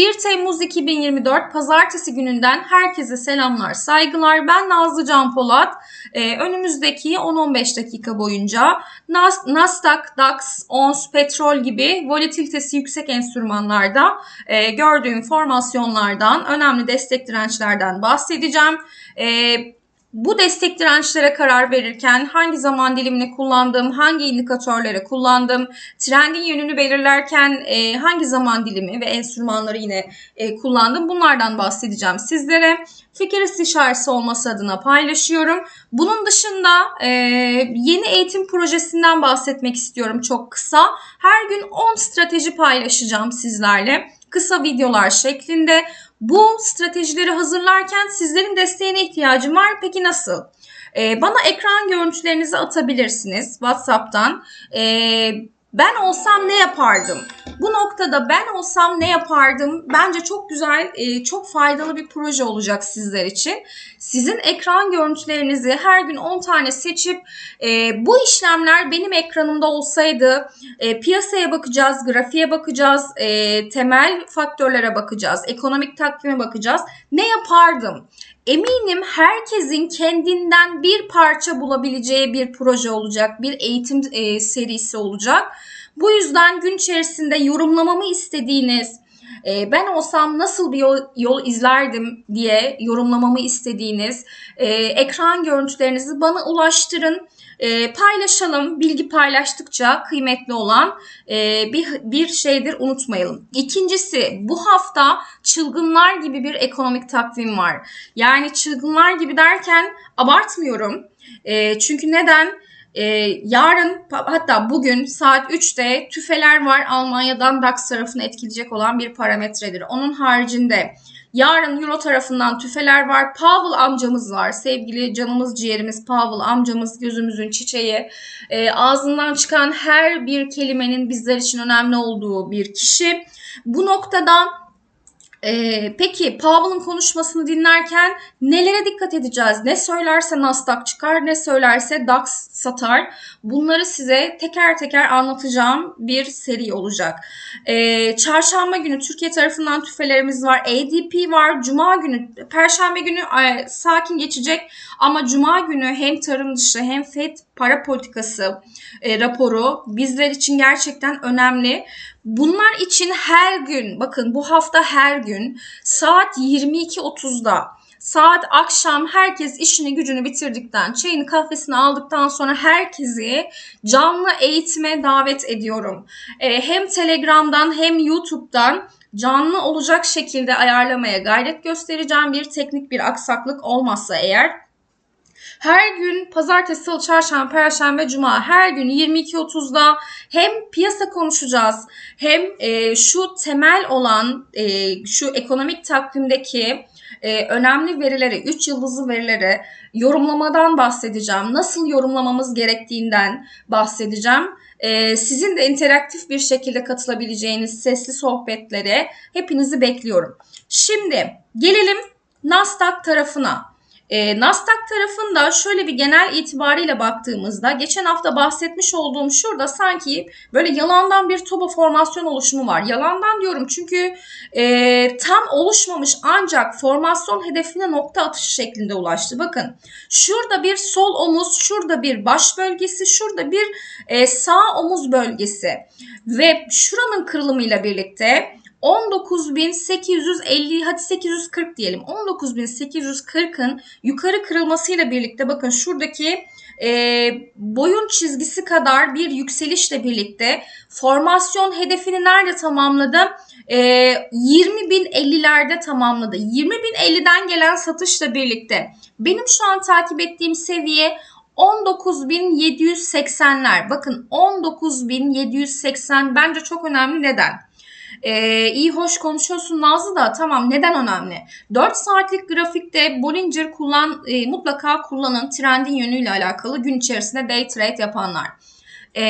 1 Temmuz 2024 Pazartesi gününden herkese selamlar, saygılar. Ben Nazlı Can Polat. Ee, önümüzdeki 10-15 dakika boyunca Nas Nasdaq, DAX, ONS, petrol gibi volatilitesi yüksek enstrümanlarda e, gördüğüm formasyonlardan, önemli destek dirençlerden bahsedeceğim. E, bu destek dirençlere karar verirken hangi zaman dilimini kullandım, hangi indikatörleri kullandım, trendin yönünü belirlerken e, hangi zaman dilimi ve enstrümanları yine e, kullandım bunlardan bahsedeceğim sizlere. Fikir istişaresi olması adına paylaşıyorum. Bunun dışında e, yeni eğitim projesinden bahsetmek istiyorum çok kısa. Her gün 10 strateji paylaşacağım sizlerle kısa videolar şeklinde. Bu stratejileri hazırlarken sizlerin desteğine ihtiyacım var. Peki nasıl? Ee, bana ekran görüntülerinizi atabilirsiniz WhatsApp'tan. Ee, ben olsam ne yapardım? Bu noktada ben olsam ne yapardım? Bence çok güzel, e, çok faydalı bir proje olacak sizler için. Sizin ekran görüntülerinizi her gün 10 tane seçip e, bu işlemler benim ekranımda olsaydı e, piyasaya bakacağız, grafiğe bakacağız, temel faktörlere bakacağız, ekonomik takvime bakacağız. Ne yapardım? Eminim herkesin kendinden bir parça bulabileceği bir proje olacak, bir eğitim e, serisi olacak. Bu yüzden gün içerisinde yorumlamamı istediğiniz, e, ben olsam nasıl bir yol, yol izlerdim diye yorumlamamı istediğiniz e, ekran görüntülerinizi bana ulaştırın. E, paylaşalım. Bilgi paylaştıkça kıymetli olan e, bir, bir şeydir unutmayalım. İkincisi bu hafta çılgınlar gibi bir ekonomik takvim var. Yani çılgınlar gibi derken abartmıyorum. E, çünkü neden? Ee, yarın hatta bugün saat 3'te tüfeler var Almanya'dan DAX tarafını etkileyecek olan bir parametredir. Onun haricinde Yarın Euro tarafından tüfeler var. Powell amcamız var. Sevgili canımız ciğerimiz Powell amcamız gözümüzün çiçeği. E, ağzından çıkan her bir kelimenin bizler için önemli olduğu bir kişi. Bu noktada ee, peki Powell'ın konuşmasını dinlerken nelere dikkat edeceğiz? Ne söylerse Nasdaq çıkar, ne söylerse DAX satar. Bunları size teker teker anlatacağım bir seri olacak. Ee, çarşamba günü Türkiye tarafından tüfelerimiz var. ADP var. Cuma günü, Perşembe günü e, sakin geçecek ama Cuma günü hem tarım dışı hem FED para politikası e, raporu bizler için gerçekten önemli. Bunlar için her gün bakın bu hafta her gün saat 22.30'da saat akşam herkes işini gücünü bitirdikten, çayını kahvesini aldıktan sonra herkesi canlı eğitime davet ediyorum. Ee, hem Telegram'dan hem YouTube'dan canlı olacak şekilde ayarlamaya gayret göstereceğim. Bir teknik bir aksaklık olmazsa eğer her gün pazartesi, salı, çarşamba, perşembe, cuma her gün 22.30'da hem piyasa konuşacağız hem e, şu temel olan e, şu ekonomik takvimdeki e, önemli verileri, 3 yıldızlı verileri yorumlamadan bahsedeceğim. Nasıl yorumlamamız gerektiğinden bahsedeceğim. E, sizin de interaktif bir şekilde katılabileceğiniz sesli sohbetlere hepinizi bekliyorum. Şimdi gelelim Nasdaq tarafına. E, Nasdaq tarafında şöyle bir genel itibariyle baktığımızda geçen hafta bahsetmiş olduğum şurada sanki böyle yalandan bir toba formasyon oluşumu var. Yalandan diyorum çünkü e, tam oluşmamış ancak formasyon hedefine nokta atışı şeklinde ulaştı. Bakın şurada bir sol omuz, şurada bir baş bölgesi, şurada bir e, sağ omuz bölgesi ve şuranın kırılımıyla birlikte 19.850 hadi 840 diyelim. 19.840'ın yukarı kırılmasıyla birlikte bakın şuradaki e, boyun çizgisi kadar bir yükselişle birlikte formasyon hedefini nerede tamamladı? E, 20.050'lerde tamamladı. 20.050'den gelen satışla birlikte benim şu an takip ettiğim seviye 19.780'ler. Bakın 19.780 bence çok önemli. Neden? Ee, iyi hoş konuşuyorsun Nazlı da tamam neden önemli? 4 saatlik grafikte Bollinger kullan e, mutlaka kullanın trendin yönüyle alakalı gün içerisinde day trade yapanlar. E,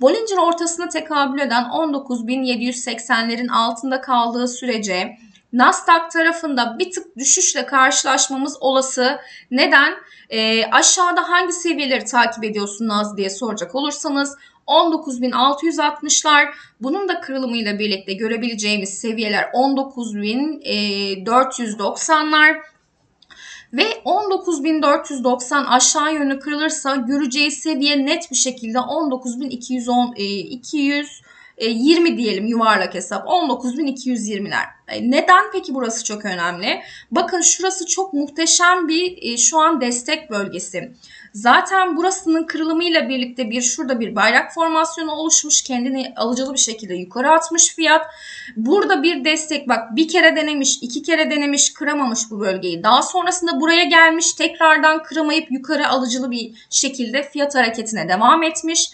Bollinger ortasına tekabül eden 19.780'lerin altında kaldığı sürece Nasdaq tarafında bir tık düşüşle karşılaşmamız olası. Neden? E, aşağıda hangi seviyeleri takip ediyorsun Naz diye soracak olursanız 19.660'lar. Bunun da kırılımıyla birlikte görebileceğimiz seviyeler 19.490'lar. Ve 19.490 aşağı yönlü kırılırsa göreceği seviye net bir şekilde 19.210 200 20 diyelim yuvarlak hesap 19.220'ler. E, neden peki burası çok önemli? Bakın şurası çok muhteşem bir e, şu an destek bölgesi. Zaten burasının kırılımıyla birlikte bir şurada bir bayrak formasyonu oluşmuş. Kendini alıcılı bir şekilde yukarı atmış fiyat. Burada bir destek bak bir kere denemiş, iki kere denemiş, kıramamış bu bölgeyi. Daha sonrasında buraya gelmiş, tekrardan kıramayıp yukarı alıcılı bir şekilde fiyat hareketine devam etmiş.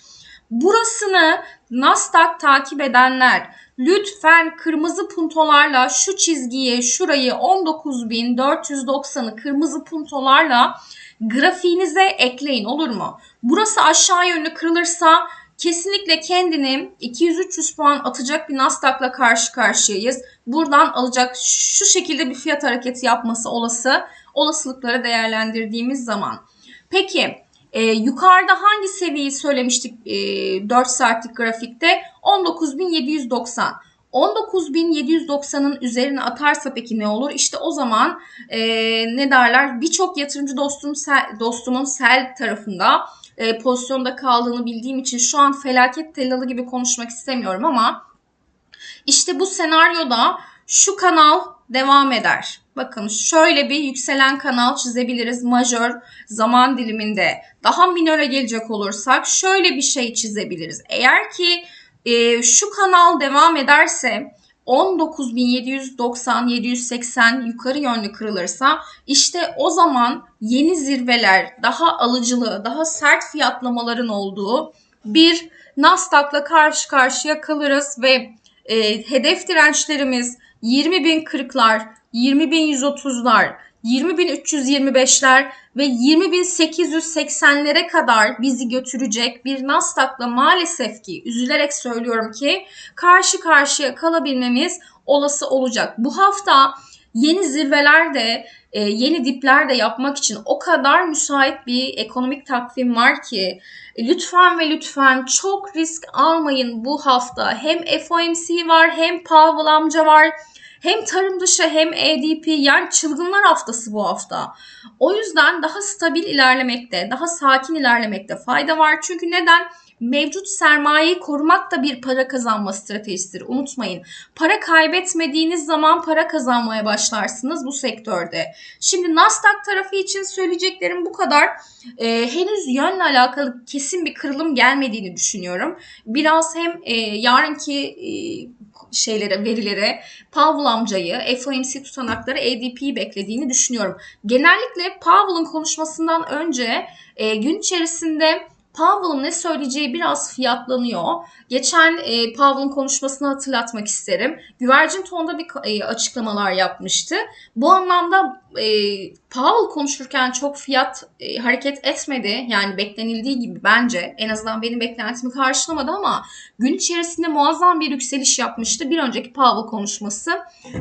Burasını Nasdaq takip edenler lütfen kırmızı puntolarla şu çizgiyi şurayı 19.490'ı kırmızı puntolarla grafiğinize ekleyin olur mu? Burası aşağı yönlü kırılırsa kesinlikle kendini 200-300 puan atacak bir Nasdaq'la karşı karşıyayız. Buradan alacak şu şekilde bir fiyat hareketi yapması olası olasılıkları değerlendirdiğimiz zaman. Peki e, yukarıda hangi seviyeyi söylemiştik e, 4 saatlik grafikte? 19.790. 19.790'ın üzerine atarsa peki ne olur? İşte o zaman e, ne derler? Birçok yatırımcı dostum sel, dostumun sel tarafında e, pozisyonda kaldığını bildiğim için şu an felaket tellalı gibi konuşmak istemiyorum ama işte bu senaryoda şu kanal devam eder. Bakın şöyle bir yükselen kanal çizebiliriz majör zaman diliminde. Daha minöre gelecek olursak şöyle bir şey çizebiliriz. Eğer ki e, şu kanal devam ederse 19.790-780 yukarı yönlü kırılırsa işte o zaman yeni zirveler, daha alıcılı, daha sert fiyatlamaların olduğu bir Nasdaq'la karşı karşıya kalırız ve e, hedef dirençlerimiz 20.040'lar, 20.130'lar, 20.325'ler ve 20.880'lere kadar bizi götürecek bir Nasdaq'la maalesef ki üzülerek söylüyorum ki karşı karşıya kalabilmemiz olası olacak. Bu hafta yeni zirveler de e, yeni dipler de yapmak için o kadar müsait bir ekonomik takvim var ki lütfen ve lütfen çok risk almayın bu hafta. Hem FOMC var hem Powell amca var hem tarım dışı hem ADP yani çılgınlar haftası bu hafta. O yüzden daha stabil ilerlemekte, daha sakin ilerlemekte fayda var. Çünkü neden? Mevcut sermayeyi korumak da bir para kazanma stratejisidir. Unutmayın. Para kaybetmediğiniz zaman para kazanmaya başlarsınız bu sektörde. Şimdi Nasdaq tarafı için söyleyeceklerim bu kadar. Ee, henüz yönle alakalı kesin bir kırılım gelmediğini düşünüyorum. Biraz hem e, yarınki e, şeylere, verilere Powell amcayı, FOMC tutanakları ADP'yi beklediğini düşünüyorum. Genellikle Powell'ın konuşmasından önce e, gün içerisinde Powell'ın ne söyleyeceği biraz fiyatlanıyor. Geçen e, Powell'ın konuşmasını hatırlatmak isterim. Güvercin tonda bir e, açıklamalar yapmıştı. Bu anlamda e, Powell konuşurken çok fiyat e, hareket etmedi. Yani beklenildiği gibi bence en azından benim beklentimi karşılamadı ama gün içerisinde muazzam bir yükseliş yapmıştı. Bir önceki Powell konuşması.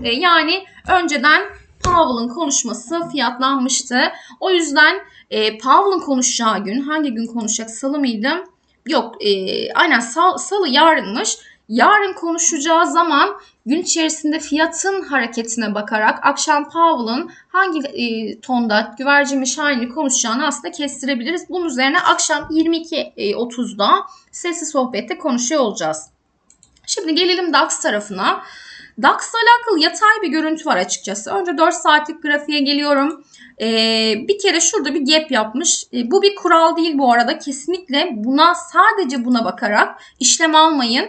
E, yani önceden Powell'ın konuşması fiyatlanmıştı. O yüzden e, Powell'ın konuşacağı gün hangi gün konuşacak salı mıydı? Yok e, aynen sal, salı yarınmış. Yarın konuşacağı zaman gün içerisinde fiyatın hareketine bakarak akşam Powell'ın hangi e, tonda güvercin şahinli konuşacağını aslında kestirebiliriz. Bunun üzerine akşam 22.30'da e, sesli sohbette konuşuyor olacağız. Şimdi gelelim DAX tarafına. DAX'la alakalı yatay bir görüntü var açıkçası. Önce 4 saatlik grafiğe geliyorum. Ee, bir kere şurada bir gap yapmış. Ee, bu bir kural değil bu arada. Kesinlikle buna sadece buna bakarak işlem almayın.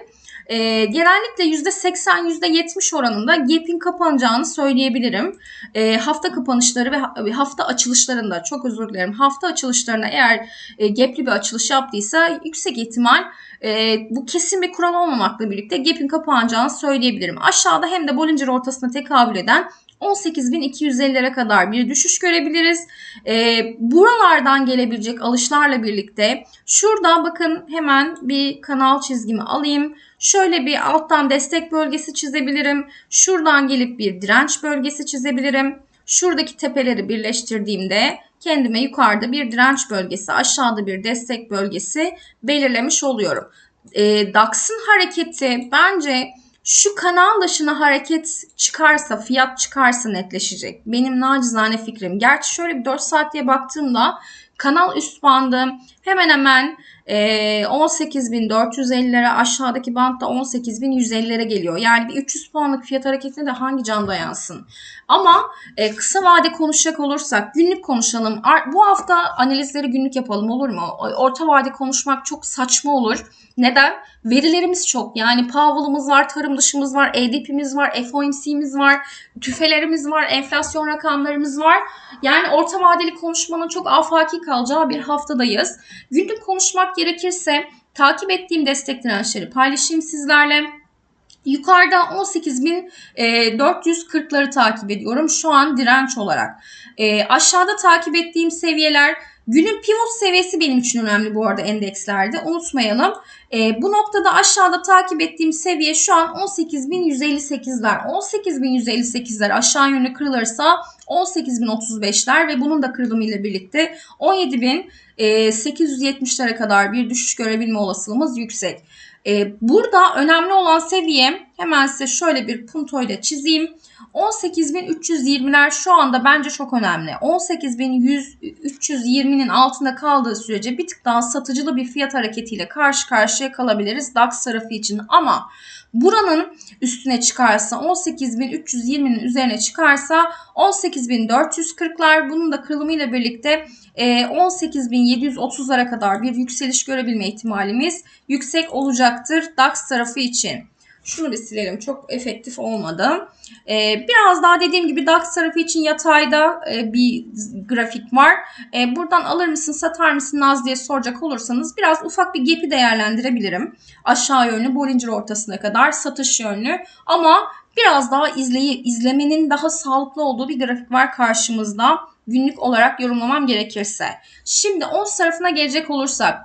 E, genellikle %80 %70 oranında gap'in kapanacağını söyleyebilirim. E, hafta kapanışları ve hafta açılışlarında çok özür dilerim. Hafta açılışlarına eğer e, gap'li bir açılış yaptıysa yüksek ihtimal e, bu kesin bir kural olmamakla birlikte gap'in kapanacağını söyleyebilirim. Aşağıda hem de Bollinger ortasına tekabül eden 18.250'lere kadar bir düşüş görebiliriz. E, buralardan gelebilecek alışlarla birlikte şurada bakın hemen bir kanal çizgimi alayım. Şöyle bir alttan destek bölgesi çizebilirim. Şuradan gelip bir direnç bölgesi çizebilirim. Şuradaki tepeleri birleştirdiğimde kendime yukarıda bir direnç bölgesi, aşağıda bir destek bölgesi belirlemiş oluyorum. e, DAX'ın hareketi bence şu kanal dışına hareket çıkarsa, fiyat çıkarsa netleşecek. Benim nacizane fikrim. Gerçi şöyle bir 4 saat diye baktığımda kanal üst bandı hemen hemen 18.450'lere aşağıdaki bantta 18.150'lere geliyor. Yani bir 300 puanlık fiyat hareketine de hangi can dayansın? Ama e, kısa vade konuşacak olursak günlük konuşalım. Bu hafta analizleri günlük yapalım olur mu? Orta vade konuşmak çok saçma olur. Neden? Verilerimiz çok. Yani Powell'ımız var, tarım dışımız var, ADP'miz var, FOMC'miz var, tüfelerimiz var, enflasyon rakamlarımız var. Yani orta vadeli konuşmanın çok afaki kalacağı bir haftadayız. Günlük konuşmak gerekirse takip ettiğim destek dirençleri paylaşayım sizlerle. Yukarıda 18.440'ları takip ediyorum şu an direnç olarak. E, aşağıda takip ettiğim seviyeler günün pivot seviyesi benim için önemli bu arada endekslerde unutmayalım. E, bu noktada aşağıda takip ettiğim seviye şu an 18.158'ler. 18.158'ler aşağı yönlü kırılırsa 18.035'ler ve bunun da kırılımıyla birlikte 17.870'lere kadar bir düşüş görebilme olasılığımız yüksek. Ee, burada önemli olan seviye hemen size şöyle bir puntoyla çizeyim. 18.320'ler şu anda bence çok önemli. 18.320'nin altında kaldığı sürece bir tık daha satıcılı bir fiyat hareketiyle karşı karşıya kalabiliriz DAX tarafı için. Ama buranın üstüne çıkarsa 18.320'nin üzerine çıkarsa 18.440'lar bunun da kırılımıyla birlikte 18.730'lara kadar bir yükseliş görebilme ihtimalimiz yüksek olacaktır DAX tarafı için. Şunu bir silelim. Çok efektif olmadı. Ee, biraz daha dediğim gibi DAX tarafı için yatayda e, bir grafik var. E, buradan alır mısın satar mısın Naz diye soracak olursanız biraz ufak bir gap'i değerlendirebilirim. Aşağı yönlü Bollinger ortasına kadar satış yönlü. Ama biraz daha izleyi, izlemenin daha sağlıklı olduğu bir grafik var karşımızda. Günlük olarak yorumlamam gerekirse. Şimdi ons tarafına gelecek olursak.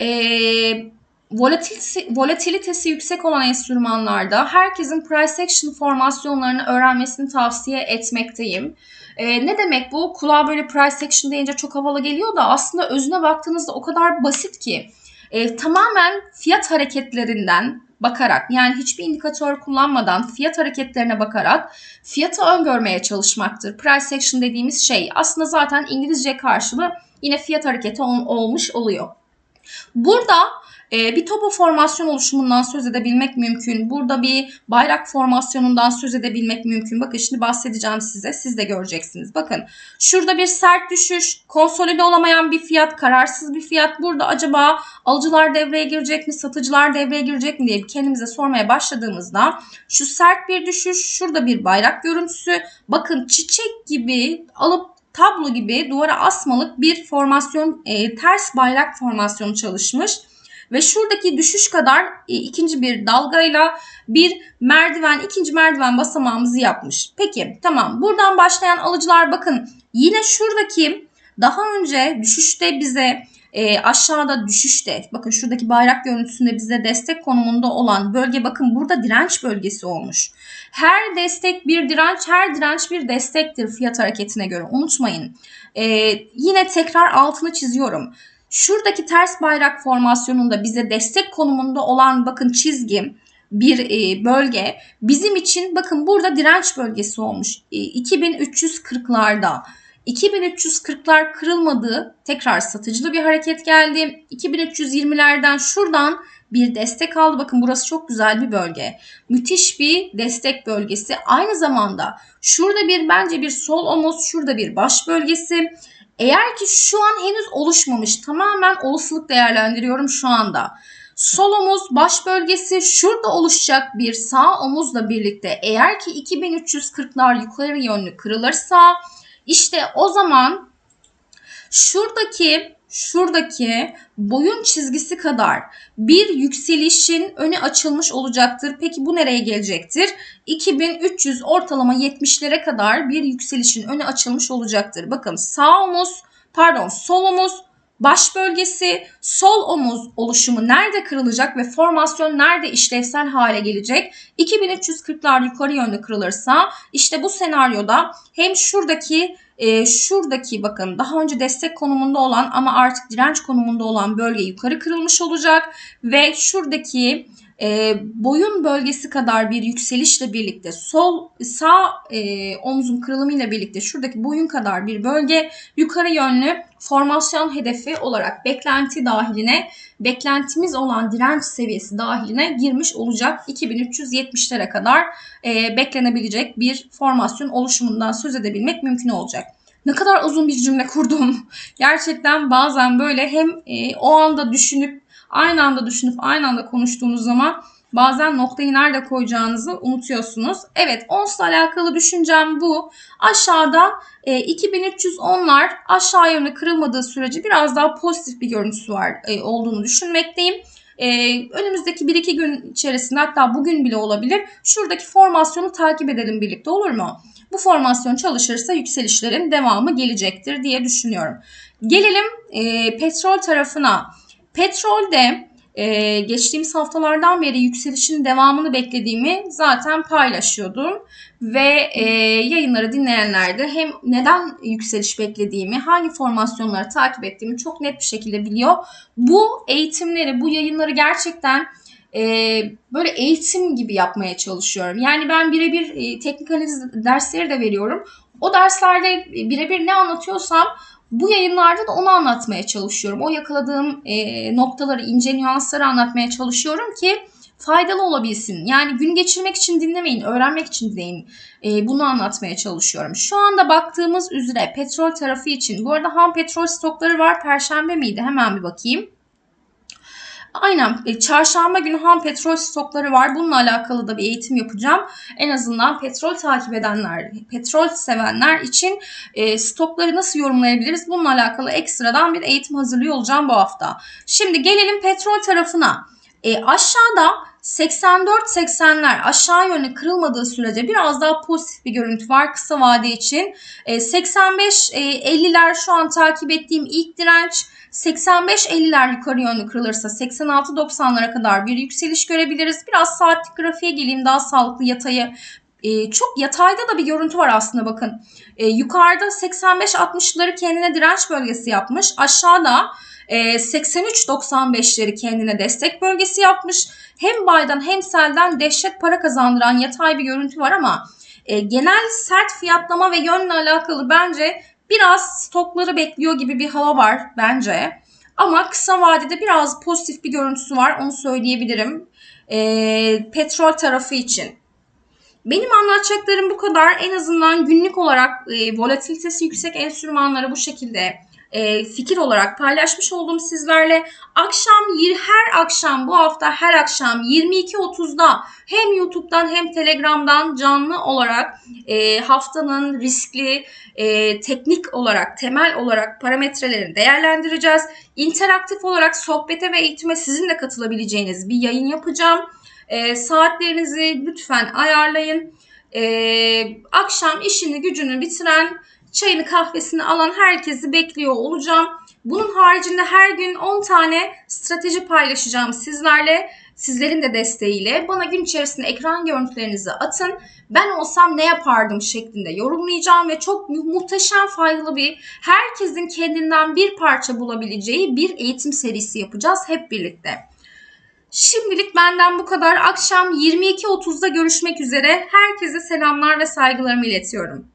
Eee volatilitesi, volatilitesi yüksek olan enstrümanlarda herkesin price action formasyonlarını öğrenmesini tavsiye etmekteyim. Ee, ne demek bu? Kulağa böyle price action deyince çok havalı geliyor da aslında özüne baktığınızda o kadar basit ki. Ee, tamamen fiyat hareketlerinden bakarak yani hiçbir indikatör kullanmadan fiyat hareketlerine bakarak fiyatı öngörmeye çalışmaktır. Price action dediğimiz şey aslında zaten İngilizce karşılığı yine fiyat hareketi ol, olmuş oluyor. Burada e, bir topo formasyon oluşumundan söz edebilmek mümkün. Burada bir bayrak formasyonundan söz edebilmek mümkün. Bakın şimdi bahsedeceğim size. Siz de göreceksiniz. Bakın şurada bir sert düşüş, konsolide olamayan bir fiyat, kararsız bir fiyat. Burada acaba alıcılar devreye girecek mi, satıcılar devreye girecek mi diye kendimize sormaya başladığımızda şu sert bir düşüş, şurada bir bayrak görüntüsü. Bakın çiçek gibi alıp tablo gibi duvara asmalık bir formasyon, e, ters bayrak formasyonu çalışmış. Ve şuradaki düşüş kadar e, ikinci bir dalgayla bir merdiven, ikinci merdiven basamağımızı yapmış. Peki tamam buradan başlayan alıcılar bakın yine şuradaki daha önce düşüşte bize e, aşağıda düşüşte bakın şuradaki bayrak görüntüsünde bize destek konumunda olan bölge bakın burada direnç bölgesi olmuş. Her destek bir direnç, her direnç bir destektir fiyat hareketine göre unutmayın. E, yine tekrar altını çiziyorum. Şuradaki ters bayrak formasyonunda bize destek konumunda olan bakın çizgi bir e, bölge bizim için bakın burada direnç bölgesi olmuş. E, 2340'larda. 2340'lar kırılmadı. Tekrar satıcılı bir hareket geldi. 2320'lerden şuradan bir destek aldı. Bakın burası çok güzel bir bölge. Müthiş bir destek bölgesi. Aynı zamanda şurada bir bence bir sol omuz, şurada bir baş bölgesi. Eğer ki şu an henüz oluşmamış tamamen olasılık değerlendiriyorum şu anda. Sol omuz baş bölgesi şurada oluşacak bir sağ omuzla birlikte eğer ki 2340'lar yukarı yönlü kırılırsa işte o zaman şuradaki şuradaki boyun çizgisi kadar bir yükselişin önü açılmış olacaktır. Peki bu nereye gelecektir? 2300 ortalama 70'lere kadar bir yükselişin önü açılmış olacaktır. Bakın sağ omuz, pardon sol omuz, baş bölgesi, sol omuz oluşumu nerede kırılacak ve formasyon nerede işlevsel hale gelecek? 2340'lar yukarı yönlü kırılırsa işte bu senaryoda hem şuradaki e, şuradaki bakın daha önce destek konumunda olan ama artık direnç konumunda olan bölge yukarı kırılmış olacak ve şuradaki e, boyun bölgesi kadar bir yükselişle birlikte sol sağ e, omzun kırılımıyla birlikte şuradaki boyun kadar bir bölge yukarı yönlü formasyon hedefi olarak beklenti dahiline beklentimiz olan direnç seviyesi dahiline girmiş olacak 2370'lere kadar e, beklenebilecek bir formasyon oluşumundan söz edebilmek mümkün olacak. Ne kadar uzun bir cümle kurdum. Gerçekten bazen böyle hem e, o anda düşünüp aynı anda düşünüp aynı anda konuştuğunuz zaman bazen noktayı nerede koyacağınızı unutuyorsunuz. Evet ONS'la alakalı düşüncem bu. Aşağıda e, 2310'lar aşağı yönlü kırılmadığı sürece biraz daha pozitif bir görüntüsü var e, olduğunu düşünmekteyim. Ee, önümüzdeki 1-2 gün içerisinde hatta bugün bile olabilir. Şuradaki formasyonu takip edelim birlikte olur mu? Bu formasyon çalışırsa yükselişlerin devamı gelecektir diye düşünüyorum. Gelelim e, petrol tarafına. Petrolde e, geçtiğimiz haftalardan beri yükselişin devamını beklediğimi zaten paylaşıyordum. Ve e, yayınları dinleyenler de hem neden yükseliş beklediğimi, hangi formasyonları takip ettiğimi çok net bir şekilde biliyor. Bu eğitimleri, bu yayınları gerçekten e, böyle eğitim gibi yapmaya çalışıyorum. Yani ben birebir e, teknik analiz dersleri de veriyorum. O derslerde birebir ne anlatıyorsam bu yayınlarda da onu anlatmaya çalışıyorum. O yakaladığım e, noktaları, ince nüansları anlatmaya çalışıyorum ki faydalı olabilsin. Yani gün geçirmek için dinlemeyin, öğrenmek için dinleyin. E, bunu anlatmaya çalışıyorum. Şu anda baktığımız üzere petrol tarafı için, bu arada ham petrol stokları var. Perşembe miydi? Hemen bir bakayım. Aynen e, çarşamba günü ham petrol stokları var. Bununla alakalı da bir eğitim yapacağım. En azından petrol takip edenler, petrol sevenler için e, stokları nasıl yorumlayabiliriz? Bununla alakalı ekstradan bir eğitim hazırlıyor olacağım bu hafta. Şimdi gelelim petrol tarafına. E, aşağıda 84-80'ler aşağı yönlü kırılmadığı sürece biraz daha pozitif bir görüntü var kısa vade için. E, 85-50'ler şu an takip ettiğim ilk direnç. 85-50'ler yukarı yönlü kırılırsa 86-90'lara kadar bir yükseliş görebiliriz. Biraz saatlik grafiğe geleyim daha sağlıklı yatayı. Ee, çok yatayda da bir görüntü var aslında bakın. Ee, yukarıda 85-60'ları kendine direnç bölgesi yapmış. Aşağıda e, 83-95'leri kendine destek bölgesi yapmış. Hem baydan hem selden dehşet para kazandıran yatay bir görüntü var ama e, genel sert fiyatlama ve yönle alakalı bence biraz stokları bekliyor gibi bir hava var bence. Ama kısa vadede biraz pozitif bir görüntüsü var onu söyleyebilirim. E, petrol tarafı için. Benim anlatacaklarım bu kadar. En azından günlük olarak e, volatilitesi yüksek enstrümanları bu şekilde e, fikir olarak paylaşmış oldum sizlerle. Akşam her akşam bu hafta her akşam 22.30'da hem YouTube'dan hem Telegram'dan canlı olarak e, haftanın riskli e, teknik olarak temel olarak parametrelerini değerlendireceğiz. İnteraktif olarak sohbete ve eğitime sizin de katılabileceğiniz bir yayın yapacağım. E, saatlerinizi lütfen ayarlayın. E, akşam işini gücünü bitiren çayını kahvesini alan herkesi bekliyor olacağım. Bunun haricinde her gün 10 tane strateji paylaşacağım sizlerle. Sizlerin de desteğiyle bana gün içerisinde ekran görüntülerinizi atın. Ben olsam ne yapardım şeklinde yorumlayacağım ve çok muhteşem faydalı bir herkesin kendinden bir parça bulabileceği bir eğitim serisi yapacağız hep birlikte. Şimdilik benden bu kadar. Akşam 22.30'da görüşmek üzere. Herkese selamlar ve saygılarımı iletiyorum.